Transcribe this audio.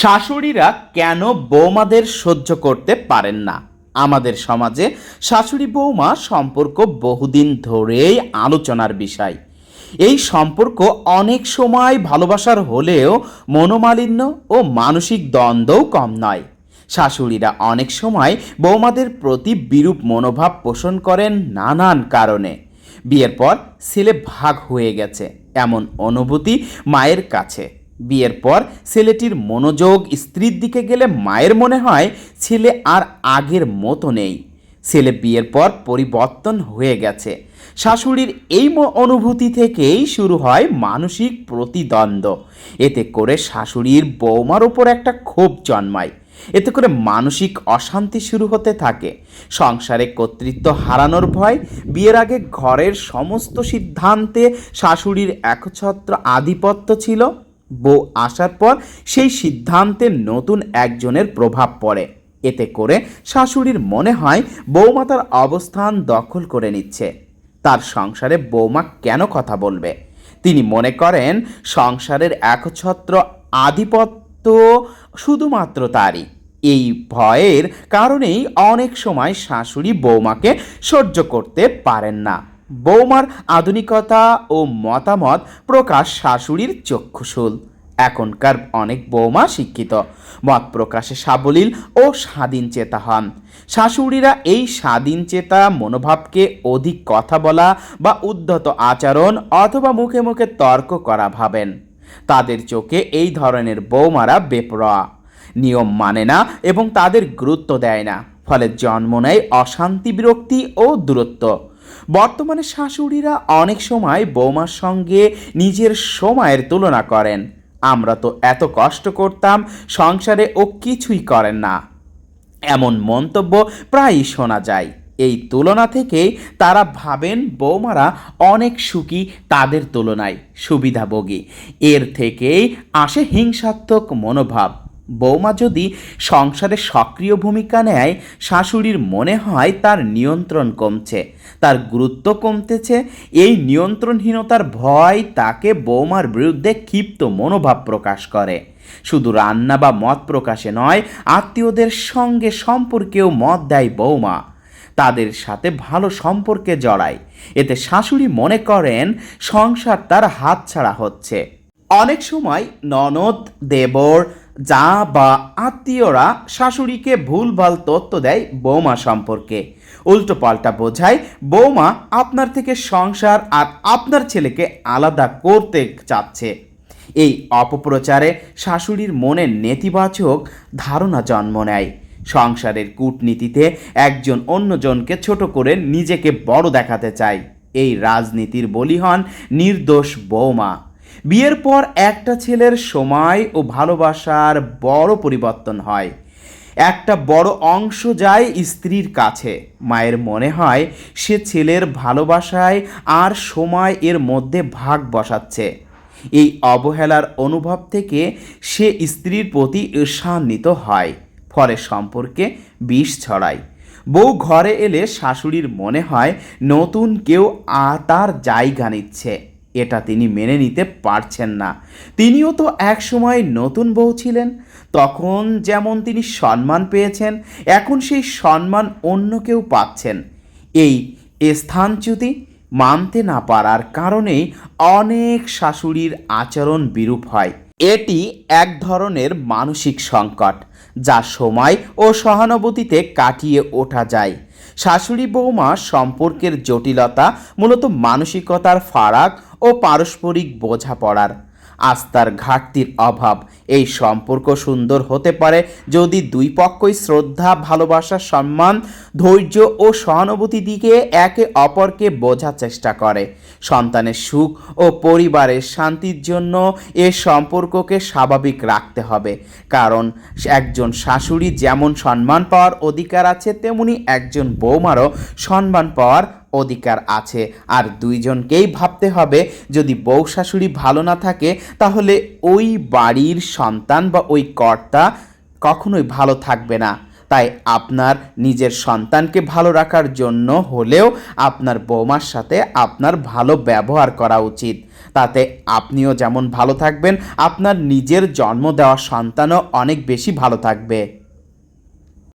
শাশুড়িরা কেন বৌমাদের সহ্য করতে পারেন না? আমাদের সমাজে শাশুড়ি বৌমা সম্পর্ক বহুদিন ধরেই আলোচনার বিষয়। এই সম্পর্ক অনেক সময় ভালোবাসার হলেও মনোমালিন্য ও মানসিক দ্বন্দ্বও কম নয়। শাশুড়িরা অনেক সময় বৌমাদের প্রতি বিরূপ মনোভাব পোষণ করেন নানান কারণে। বিয়ের পর ছেলে ভাগ হয়ে গেছে, এমন অনুভূতি মায়ের কাছে। বিয়ের পর ছেলেটির মনোযোগ স্ত্রীর দিকে গেলে মায়ের মনে হয় ছেলে আর আগের মতো নেই। ছেলে বিয়ের পর পরিবর্তন হয়ে গেছে। শাশুড়ির এই অনুভূতি থেকেই শুরু হয় মানসিক প্রতিদ্বন্দ্ব। এতে করে শাশুড়ির বৌমার ওপর একটা ক্ষোভ জন্মায়। এতে করে মানসিক অশান্তি শুরু হতে থাকে। সংসারে কর্তৃত্ব হারানোর ভয়, বিয়ের আগে ঘরের সমস্ত সিদ্ধান্তে শাশুড়ির একছত্র আধিপত্য ছিল। বউ আসার পর সেই সিদ্ধান্তে নতুন একজনের প্রভাব পড়ে। এতে করে শাশুড়ির মনে হয় বৌমা তার অবস্থান দখল করে নিচ্ছে। তার সংসারে বৌমা কেন কথা বলবে? তিনি মনে করেন, সংসারের একছত্র আধিপত্য শুধুমাত্র তারই। এই ভয়ের কারণেই অনেক সময় শাশুড়ি বৌমাকে সহ্য করতে পারেন না। বৌমার আধুনিকতা ও মতামত প্রকাশ শাশুড়ির চক্ষুশূল। এখনকার অনেক বৌমা শিক্ষিত। মত প্রকাশে সাবলীল ও স্বাধীন চেতা হন। শাশুড়িরা এই স্বাধীন চেতা মনোভাবকে অধিক কথা বলা বা উদ্ধত আচরণ অথবা মুখে মুখে তর্ক করা ভাবেন। তাদের চোখে এই ধরনের বৌমারা বেপরোয়া। নিয়ম মানে না এবং তাদের গুরুত্ব দেয় না। ফলে জন্ম নেয় অশান্তি, বিরক্তি ও দূরত্ব। বর্তমানে শাশুড়িরা অনেক সময় বৌমার সঙ্গে নিজের সময়ের তুলনা করেন। আমরা তো এত কষ্ট করতাম, সংসারে ও কিছুই করেন না। এমন মন্তব্য প্রায়ই শোনা যায়। এই তুলনা থেকেই তারা ভাবেন বৌমারা অনেক সুখী তাদের তুলনায় সুবিধাভোগী। এর থেকেই আসে হিংসাত্মক মনোভাব। বৌমা যদি সংসারে সক্রিয় ভূমিকা নেয়, শাশুড়ির মনে হয় তার নিয়ন্ত্রণ কমছে, তার গুরুত্ব কমতেছে। এই নিয়ন্ত্রণহীনতার ভয় তাকে বৌমার বিরুদ্ধে ক্ষিপ্ত মনোভাব প্রকাশ করে। শুধু রান্না বা মত প্রকাশে নয়, আত্মীয়দের সঙ্গে সম্পর্কেও মত দেয় বৌমা। তাদের সাথে ভালো সম্পর্কে জড়ায়। এতে শাশুড়ি মনে করেন, সংসার তার হাতছাড়া হচ্ছে। অনেক সময় ননদ, দেবর যা বা আত্মীয়রা শাশুড়িকে ভুলভাল তথ্য দেয় বৌমা সম্পর্কে। উল্টো পাল্টা বোঝায়, বৌমা আপনার থেকে সংসার আর আপনার ছেলেকে আলাদা করতে চাচ্ছে। এই অপপ্রচারে শাশুড়ির মনে নেতিবাচক ধারণা জন্ম নেয়। সংসারের কূটনীতিতে একজন অন্যজনকে ছোট করে নিজেকে বড় দেখাতে চায়। এই রাজনীতির বলি হন নির্দোষ বৌমা। বিয়ের পর একটা ছেলের সময় ও ভালোবাসার বড় পরিবর্তন হয়। একটা বড় অংশ যায় স্ত্রীর কাছে। মায়ের মনে হয় সে ছেলের ভালোবাসায় আর সময় এর মধ্যে ভাগ বসাচ্ছে। এই অবহেলার অনুভব থেকে সে স্ত্রীর প্রতি ঈর্ষান্বিত হয়। ফলে সম্পর্কে বিষ ছড়ায়। বউ ঘরে এলে শাশুড়ির মনে হয় নতুন কেউ আ, তার জায়গা নিচ্ছে। এটা তিনি মেনে নিতে পারছেন না। তিনিও তো একসময় নতুন বউ ছিলেন। তখন যেমন তিনি সম্মান পেয়েছেন, এখন সেই সম্মান অন্য কেউ পাচ্ছেন। এই স্থানচ্যুতি মানতে না পারার কারণেই অনেক শাশুড়ির আচরণ বিরূপ হয়। এটি এক ধরনের মানসিক সংকট, যা সময় ও সহানুভূতিতে কাটিয়ে ওঠা যায়। শাশুড়ি বৌমা সম্পর্কের জটিলতা মূলত মানসিকতার ফারাক ও পারস্পরিক বোঝাপড়ার। আস্থার ঘাটতির অভাব। এই সম্পর্ক সুন্দর হতে পারে যদি দুই পক্ষই শ্রদ্ধা, ভালোবাসা, সম্মান, ধৈর্য ও সহানুভূতি দিকে একে অপরকে বোঝার চেষ্টা করে। সন্তানের সুখ ও পরিবারের শান্তির জন্য এ সম্পর্ককে স্বাভাবিক রাখতে হবে। কারণ একজন শাশুড়ি যেমন সম্মান পাওয়ার অধিকার আছে, তেমনি একজন বৌমারও সম্মান পাওয়ার অধিকার আছে। আর দুইজনকেই ভাবতে হবে, যদি বউ শাশুড়ি ভালো না থাকে, তাহলে ওই বাড়ির সন্তান বা ওই কর্তা কখনোই ভালো থাকবে না। তাই আপনার নিজের সন্তানকে ভালো রাখার জন্য হলেও আপনার বৌমার সাথে আপনার ভালো ব্যবহার করা উচিত। তাতে আপনিও যেমন ভালো থাকবেন, আপনার নিজের জন্ম দেওয়া সন্তানও অনেক বেশি ভালো থাকবে।